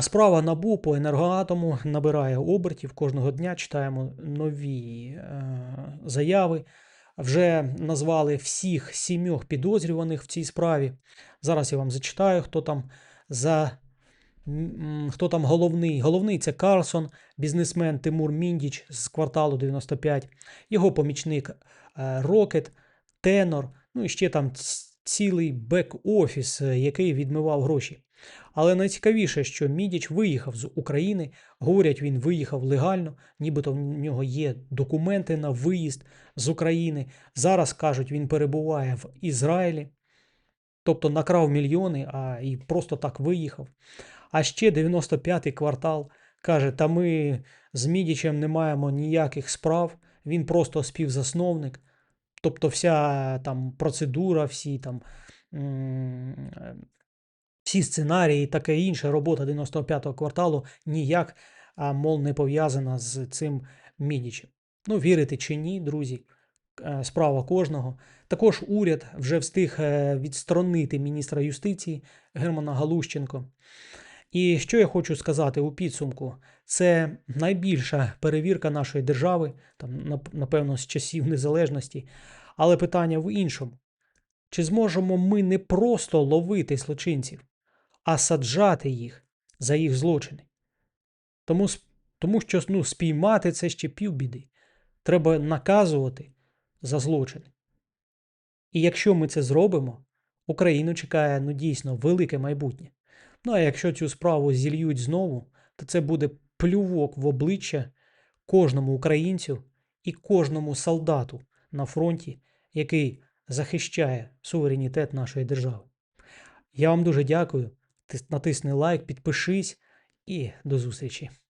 Справа НАБУ по енергоатому набирає обертів. Кожного дня читаємо нові е, заяви. Вже назвали всіх сімьох підозрюваних в цій справі. Зараз я вам зачитаю, хто там за хто там головний. Головний це Карлсон, бізнесмен Тимур Міндіч з кварталу 95, його помічник е, Рокет, Тенор, ну і ще там цілий бек-офіс, е, який відмивав гроші. Але найцікавіше, що Мідіч виїхав з України. Говорять, він виїхав легально, нібито в нього є документи на виїзд з України. Зараз кажуть, він перебуває в Ізраїлі, тобто накрав мільйони, а і просто так виїхав. А ще 95-й квартал каже: та ми з Мідічем не маємо ніяких справ, він просто співзасновник. Тобто вся там процедура, всі там всі сценарії таке інше, робота 95-го кварталу ніяк, а, мол, не пов'язана з цим Мідічем. Ну, вірите чи ні, друзі, е, справа кожного. Також уряд вже встиг е, відсторонити міністра юстиції Германа Галущенко. І що я хочу сказати у підсумку, це найбільша перевірка нашої держави, там, напевно, з часів незалежності. Але питання в іншому: чи зможемо ми не просто ловити злочинців, а саджати їх за їх злочини? Тому, тому що ну, спіймати це ще півбіди. Треба наказувати за злочини. І якщо ми це зробимо, Україну чекає ну, дійсно велике майбутнє. Ну а якщо цю справу зільють знову, то це буде плювок в обличчя кожному українцю і кожному солдату на фронті, який захищає суверенітет нашої держави. Я вам дуже дякую. Натисни лайк, підпишись і до зустрічі.